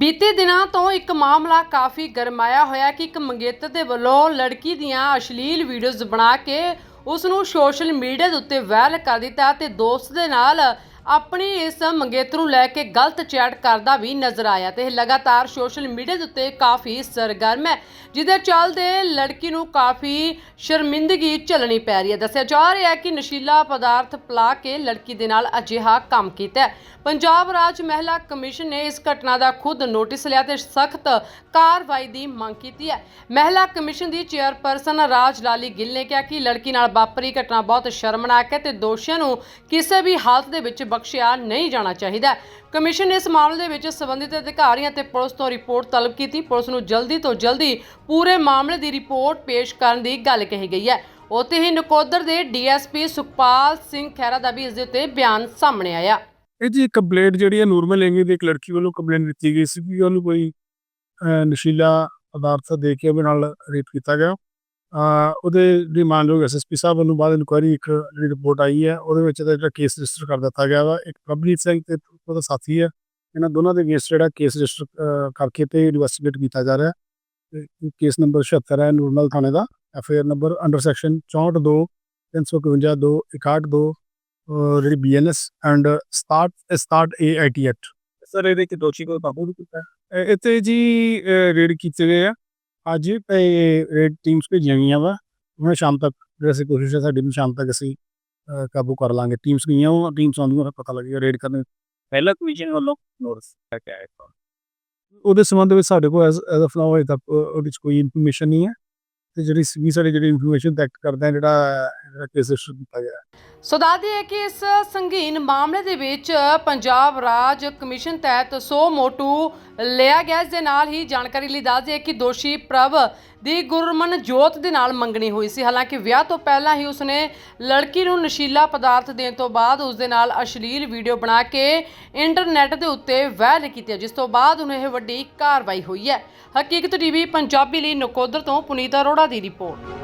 ਬੀਤੇ ਦਿਨਾਂ ਤੋਂ ਇੱਕ ਮਾਮਲਾ ਕਾਫੀ ਗਰਮਾਇਆ ਹੋਇਆ ਕਿ ਇੱਕ ਮੰਗੇਤਰ ਦੇ ਵੱਲੋਂ ਲੜਕੀ ਦੀਆਂ ਅਸ਼ਲੀਲ ਵੀਡੀਓਜ਼ ਬਣਾ ਕੇ ਉਸ ਨੂੰ ਸੋਸ਼ਲ ਮੀਡੀਆ ਦੇ ਉੱਤੇ ਵਾਇਰਲ ਕਰ ਦਿੱਤਾ ਤੇ ਦੋਸਤ ਦੇ ਨਾਲ ਆਪਣੀ ਇਸ ਮੰਗੇਤਰ ਨੂੰ ਲੈ ਕੇ ਗਲਤ ਚੈਟ ਕਰਦਾ ਵੀ ਨਜ਼ਰ ਆਇਆ ਤੇ ਇਹ ਲਗਾਤਾਰ ਸੋਸ਼ਲ ਮੀਡੀਆ ਦੇ ਉੱਤੇ ਕਾਫੀ ਸਰਗਰਮ ਹੈ, ਜਿਹਦੇ ਚੱਲਦੇ ਲੜਕੀ ਨੂੰ ਕਾਫੀ ਸ਼ਰਮਿੰਦਗੀ ਝੱਲਣੀ ਪੈ ਰਹੀ ਹੈ। ਦੱਸਿਆ ਜਾ ਰਿਹਾ ਹੈ ਕਿ ਨਸ਼ੀਲਾ ਪਦਾਰਥ ਪਲਾ ਕੇ ਲੜਕੀ ਦੇ ਨਾਲ ਅਜਿਹਾ ਕੰਮ ਕੀਤਾ ਪੰਜਾਬ ਰਾਜ ਮਹਿਲਾ ਕਮਿਸ਼ਨ ਨੇ ਇਸ ਘਟਨਾ ਦਾ ਖੁਦ ਨੋਟਿਸ ਲਿਆ ਤੇ ਸਖਤ ਕਾਰਵਾਈ ਦੀ ਮੰਗ ਕੀਤੀ ਹੈ। ਮਹਿਲਾ ਕਮਿਸ਼ਨ ਦੀ ਚੇਅਰਪਰਸਨ ਰਾਜ ਲਾਲੀ ਗਿੱਲ ਨੇ ਕਿਹਾ ਕਿ ਲੜਕੀ ਨਾਲ ਵਾਪਰੀ ਘਟਨਾ ਬਹੁਤ ਸ਼ਰਮਨਾਕ ਹੈ ਤੇ ਦੋਸ਼ੀਆਂ ਨੂੰ ਕਿਸੇ ਵੀ ਹਾਲਤ ਦੇ ਵਿੱਚ ਬਖਸ਼ਿਆ ਨਹੀਂ ਜਾਣਾ ਚਾਹੀਦਾ। ਕਮਿਸ਼ਨ ਨੇ ਇਸ ਮਾਮਲੇ ਦੇ ਵਿੱਚ ਸੰਬੰਧਿਤ ਅਧਿਕਾਰੀਆਂ ਤੇ ਪੁਲਿਸ ਤੋਂ ਰਿਪੋਰਟ ਤਲਬ ਕੀਤੀ। ਪੁਲਿਸ ਨੂੰ ਜਲਦੀ ਤੋਂ ਜਲਦੀ ਪੂਰੇ ਮਾਮਲੇ ਦੀ ਰਿਪੋਰਟ ਪੇਸ਼ ਕਰਨ ਦੀ ਗੱਲ ਕਹੀ ਗਈ ਹੈ। ਉੱਥੇ ਹੀ ਨਕੋਦਰ ਦੇ ਡੀਐਸਪੀ ਸੁਖਪਾਲ ਸਿੰਘ ਖਹਿਰਾ ਦਾ ਵੀ ਇਸ ਦੇ ਉੱਤੇ ਬਿਆਨ ਸਾਹਮਣੇ ਆਇਆ। ਇਹ ਜੀ ਕੰਪਲੇਂਟ ਜਿਹੜੀ ਹੈ ਨੂਰਮਲ ਲੈਂਗੀ ਦੀ ਇੱਕ ਲੜਕੀ ਵੱਲੋਂ ਕੰਪਲੇਂਟ ਦਿੱਤੀ ਗਈ ਸੀ ਵੀ ਉਹਨੂੰ ਕੋਈ ਨਸ਼ੀਲਾ ਪਦਾਰਥ ਦੇ ਕੇ ਉਹਦੇ ਨਾਲ ਰੇਪ ਕੀਤਾ ਗਿਆ। ਉਹਦੇ ਜਿਹੜੀ ਮਾਨਯੋਗ ਐਸਐਸਪੀ ਸਾਹਿਬ ਵੱਲੋਂ ਬਾਅਦ ਇਨਕੁਆਇਰੀ ਇੱਕ ਜਿਹੜੀ ਰਿਪੋਰਟ ਆਈ ਹੈ ਉਹਦੇ ਵਿੱਚ ਇਹਦਾ ਜਿਹੜਾ ਕੇਸ ਰਜਿਸਟਰ ਕਰ ਦਿੱਤਾ ਗਿਆ ਵਾ। ਇੱਕ ਪ੍ਰਭਜੀਤ ਸਿੰਘ ਤੇ ਉਹਦਾ ਸਾਥੀ ਹੈ। ਇਹਨਾਂ ਦੋਨਾਂ ਦੇ ਅਗੇਂਸਟ ਜਿਹੜਾ ਕੇਸ ਰਜਿਸਟਰ ਕਰਕੇ ਤੇ ਇਨਵੈਸਟੀਗੇਟ ਕੀਤਾ ਜਾ ਰਿਹਾ। ਹੈ ਤੇ ਕੇਸ ਨੰਬਰ 76 ਹੈ ਨੂਰਮਲ ਥਾਣੇ ਦਾ। ਐਫਆਈਆਰ ਨੰਬਰ ਅੰਡਰ ਸੈਕਸ਼ਨ 64 2 352 2 61 2 ਅਹ ਜਿਹੜੀ BNS and start start AIT act sir ਇਹਦੇ ਚ ਦੋਸ਼ੀ ਕੋਈ ਕਾਬੂ ਵੀ ਕੀਤਾ? ਇੱਥੇ ਜੀ ਰੇਡ ਕੀਤੇ ਗਏ ਆ। ਅੱਜ ਇਹ ਰੇਡ ਟੀਮਸ ਭੇਜੀਆਂ ਗਈਆਂ ਵਾ। ਉਹਨਾਂ ਸ਼ਾਮ ਤੱਕ ਜਿਹੜੀ ਅਸੀਂ ਕੋਸ਼ਿਸ਼ ਹੈ, ਸਾਡੀ ਵੀ ਸ਼ਾਮ ਤੱਕ ਅਸੀਂ ਕਾਬੂ ਕਰ ਲਾਂਗੇ। ਟੀਮਸ ਗਈਆਂ ਉਹ ਟੀਮਸ ਆਉਂਦੀਆਂ, ਫਿਰ ਪਤਾ ਲੱਗੇਗਾ ਰੇਡ ਕਰਨ। ਪਹਿਲਾਂ ਕਮਿਸ਼ਨ ਵੱਲੋਂ? ਨੋਟਿਸ ਕਿਆ ਹੈ ਉਹਦੇ ਸੰਬੰਧ ਵਿੱਚ ਸਾਡੇ ਕੋਲ ਐਜ਼ ਆਫ ਨਾਓ ਅਜੇ ਤੱਕ ਉਹਦੇ 'ਚ ਕੋਈ ਇਨਫੋਰਮੇਸ਼ਨ ਨਹੀਂ ਹੈ। ਤੇ ਜਿਹੜੀ ਵੀ ਸਾਡੇ ਜਿਹੜੀ ਇਨਫੋਰਮੇਸ਼ਨ ਤੈਕਟ ਕਰਦੇ ਆ ਜਿਹੜਾ ਜਿਹੜਾ ਕੇਸ ਰਜਿਸਟਰ ਕੀਤਾ ਗਿਆ। ਸੋ ਦੱਸਦੀ ਹੈ ਕਿ ਇਸ ਸੰਗੀਨ ਮਾਮਲੇ ਦੇ ਵਿੱਚ ਪੰਜਾਬ ਰਾਜ ਕਮਿਸ਼ਨ ਤਹਿਤ 100 ਮੋਟੂ ਲਿਆ ਗਿਆ। ਇਸ ਦੇ ਨਾਲ ਹੀ ਜਾਣਕਾਰੀ ਲਈ ਦੱਸਦੇ ਹੈ ਕਿ ਦੋਸ਼ੀ ਪ੍ਰਭ ਦੀ ਗੁਰਮਨ ਜੋਤ ਦੇ ਨਾਲ ਮੰਗਣੀ ਹੋਈ ਸੀ। ਹਾਲਾਂਕਿ ਵਿਆਹ ਤੋਂ ਪਹਿਲਾਂ ਹੀ ਉਸਨੇ ਲੜਕੀ ਨੂੰ ਨਸ਼ੀਲਾ ਪਦਾਰਥ ਦੇਣ ਤੋਂ ਬਾਅਦ ਉਸ ਦੇ ਨਾਲ ਅਸ਼ਲੀਲ ਵੀਡੀਓ ਬਣਾ ਕੇ ਇੰਟਰਨੈਟ ਦੇ ਉੱਤੇ ਵਾਇਰਲ ਕੀਤੀ ਹੈ, ਜਿਸ ਤੋਂ ਬਾਅਦ ਹੁਣ ਇਹ ਵੱਡੀ ਕਾਰਵਾਈ ਹੋਈ ਹੈ। ਹਕੀਕਤ ਟੀਵੀ ਪੰਜਾਬੀ ਲਈ ਨਕੋਦਰ ਤੋਂ ਪੁਨੀਤ ਅਰੋੜਾ ਦੀ ਰਿਪੋਰਟ।